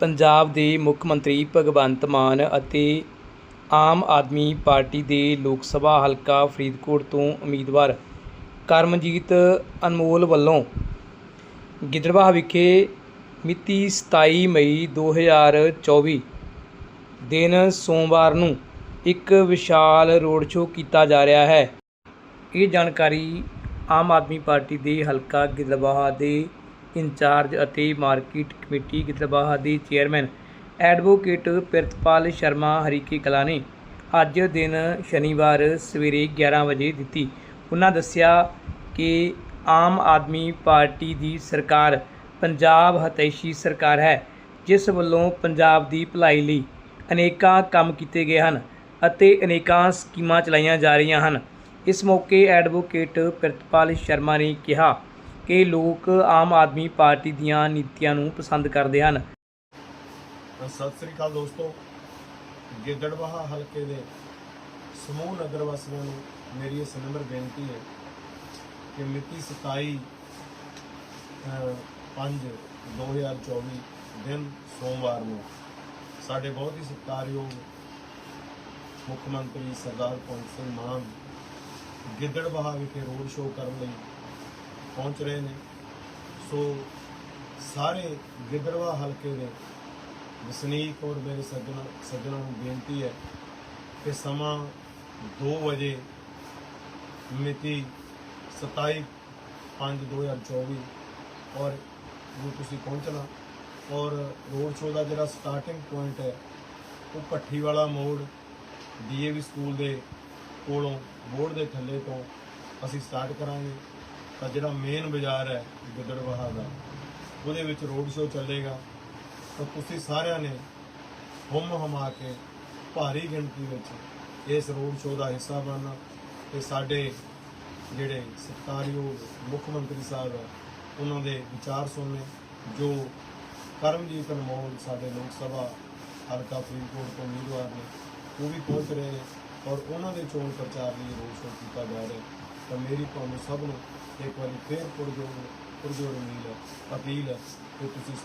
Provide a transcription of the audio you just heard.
ਪੰਜਾਬ ਦੇ ਮੁੱਖ ਮੰਤਰੀ ਭਗਵੰਤ ਮਾਨ ਅਤੇ ਆਮ ਆਦਮੀ ਪਾਰਟੀ ਦੇ ਲੋਕ ਸਭਾ ਹਲਕਾ ਫਰੀਦਕੋਟ ਤੋਂ ਉਮੀਦਵਾਰ ਕਰਮਜੀਤ ਅਨਮੋਲ ਵੱਲੋਂ ਗਿੱਦੜਬਾਹਾ ਵਿਖੇ ਮਿਤੀ 27 ਮਈ 2024 ਦਿਨ ਸੋਮਵਾਰ ਨੂੰ ਇੱਕ ਵਿਸ਼ਾਲ ਰੋਡ ਸ਼ੋਅ ਕੀਤਾ ਜਾ ਰਿਹਾ ਹੈ। ਇਹ ਜਾਣਕਾਰੀ ਆਮ ਆਦਮੀ ਪਾਰਟੀ ਦੇ ਹਲਕਾ ਗਿੱਦੜਬਾਹਾ ਦੇ ਇੰਚਾਰਜ ਅਤੇ ਮਾਰਕੀਟ ਕਮੇਟੀ ਗਿੱਦੜਬਾਹਾ ਦੇ ਚੇਅਰਮੈਨ ਐਡਵੋਕੇਟ ਪ੍ਰਿਤਪਾਲ ਸ਼ਰਮਾ ਹਰੀਕੇ ਕਲਾ ਨੇ ਅੱਜ ਦਿਨ ਸ਼ਨੀਵਾਰ ਸਵੇਰੇ 11 ਵਜੇ ਦਿੱਤੀ। ਉਹਨਾਂ ਦੱਸਿਆ ਕਿ ਆਮ ਆਦਮੀ ਪਾਰਟੀ ਦੀ ਸਰਕਾਰ ਪੰਜਾਬ ਹਤੈਸ਼ੀ ਸਰਕਾਰ ਹੈ, ਜਿਸ ਵੱਲੋਂ ਪੰਜਾਬ ਦੀ ਭਲਾਈ ਲਈ ਅਨੇਕਾਂ ਕੰਮ ਕੀਤੇ ਗਏ ਹਨ ਅਤੇ ਅਨੇਕਾਂ ਸਕੀਮਾਂ ਚਲਾਈਆਂ ਜਾ ਰਹੀਆਂ ਹਨ। ਇਸ ਮੌਕੇ ਐਡਵੋਕੇਟ ਪ੍ਰਿਤਪਾਲ ਸ਼ਰਮਾ ਨੇ ਕਿਹਾ ਕਿ ਲੋਕ ਆਮ ਆਦਮੀ ਪਾਰਟੀ ਦੀਆਂ ਨੀਤੀਆਂ ਨੂੰ ਪਸੰਦ ਕਰਦੇ ਹਨ। ਸਤਿ ਸ੍ਰੀ ਅਕਾਲ ਦੋਸਤੋ। ਗਿੱਦੜਬਾਹਾ ਹਲਕੇ ਦੇ ਸਮੂਹ ਨਗਰ ਵਾਸੀਆਂ ਨੂੰ ਮੇਰੀ ਇਸ ਨੰਬਰ ਬੇਨਤੀ ਹੈ ਕਿ ਮਿਤੀ 27 ਅਹ, 5 2024 ਦਿਨ ਸੋਮਵਾਰ ਨੂੰ ਸਾਡੇ ਬਹੁਤ ਹੀ ਸਤਿਕਾਰਯੋਗ ਮੁੱਖ ਮੰਤਰੀ ਸਰਦਾਰ ਭਗਵੰਤ ਸਿੰਘ ਮਾਨ ਗਿੱਦੜਬਾਹਾ ਵਿਖੇ ਰੋਡ ਸ਼ੋਅ ਕਰਨ ਲਈ ਪਹੁੰਚ ਰਹੇ ਨੇ। ਸੋ ਸਾਰੇ ਗਿੱਦੜਬਾਹਾ ਹਲਕੇ ਦੇ ਵਸਨੀਕ ਔਰ ਮੇਰੇ ਸੱਜਣ, ਸੱਜਣਾਂ ਨੂੰ ਬੇਨਤੀ ਹੈ ਕਿ ਸਮਾਂ 2 ਵਜੇ ਮਿਤੀ 27 5 2024 ਔਰ ਨੂੰ ਤੁਸੀਂ ਪਹੁੰਚਣਾ ਔਰ ਰੋਡ ਸ਼ੋਅ ਦਾ ਜਿਹੜਾ ਸਟਾਰਟਿੰਗ ਪੁਆਇੰਟ ਹੈ, ਉਹ ਭੱਠੀ ਵਾਲਾ ਮੋੜ ਡੀਏਵੀ ਸਕੂਲ ਦੇ ਕੋਲੋਂ ਬੋਰਡ ਦੇ ਥੱਲੇ ਤੋਂ ਅਸੀਂ ਸਟਾਰਟ ਕਰਾਂਗੇ। ਤਾਂ ਜਿਹੜਾ ਮੇਨ ਬਾਜ਼ਾਰ ਹੈ ਗਿੱਦੜਬਾਹਾ ਦਾ, ਉਹਦੇ ਵਿੱਚ ਰੋਡ ਸ਼ੋਅ ਚੱਲੇਗਾ। ਤਾਂ ਤੁਸੀਂ ਸਾਰਿਆਂ ਨੇ ਹੁਮ ਹਮਾ ਕੇ ਭਾਰੀ ਗਿਣਤੀ ਵਿੱਚ ਇਸ ਰੋਡ ਸ਼ੋਅ ਦਾ ਹਿੱਸਾ ਬਣਨਾ। ਤੇ ਸਾਡੇ ਜਿਹੜੇ ਸਤਿਕਾਰਯੋਗ ਮੁੱਖ ਮੰਤਰੀ ਸਾਹਿਬ ਹੈ, ਉਹਨਾਂ ਦੇ ਵਿਚਾਰ ਸੁਣਨੇ। ਜੋ ਕਰਮਜੀਤ ਅਨਮੋਲ ਸਾਡੇ ਲੋਕ ਸਭਾ ਹਲਕਾ ਫਰੀਦਕੋਟ ਤੋਂ ਉਮੀਦਵਾਰ ਨੇ, ਉਹ ਵੀ ਪਹੁੰਚ ਰਹੇ ਨੇ। ਔਰ ਉਹਨਾਂ ਦੇ ਚੋਣ ਪ੍ਰਚਾਰ ਲਈ ਰੋਡ ਸ਼ੋਅ ਕੀਤਾ ਜਾ ਰਿਹਾ ਹੈ। ਤਾਂ ਮੇਰੀ ਤੁਹਾਨੂੰ ਸਭ ਨੂੰ ਇੱਕ ਵਾਰੀ ਫੇਰ ਪੁਰਜੋਰ ਪੁਰਜੋਰ ਉਮੀਦ ਹੈ, ਅਪੀਲ ਹੈ ਕਿ ਤੁਸੀਂ ਸਭ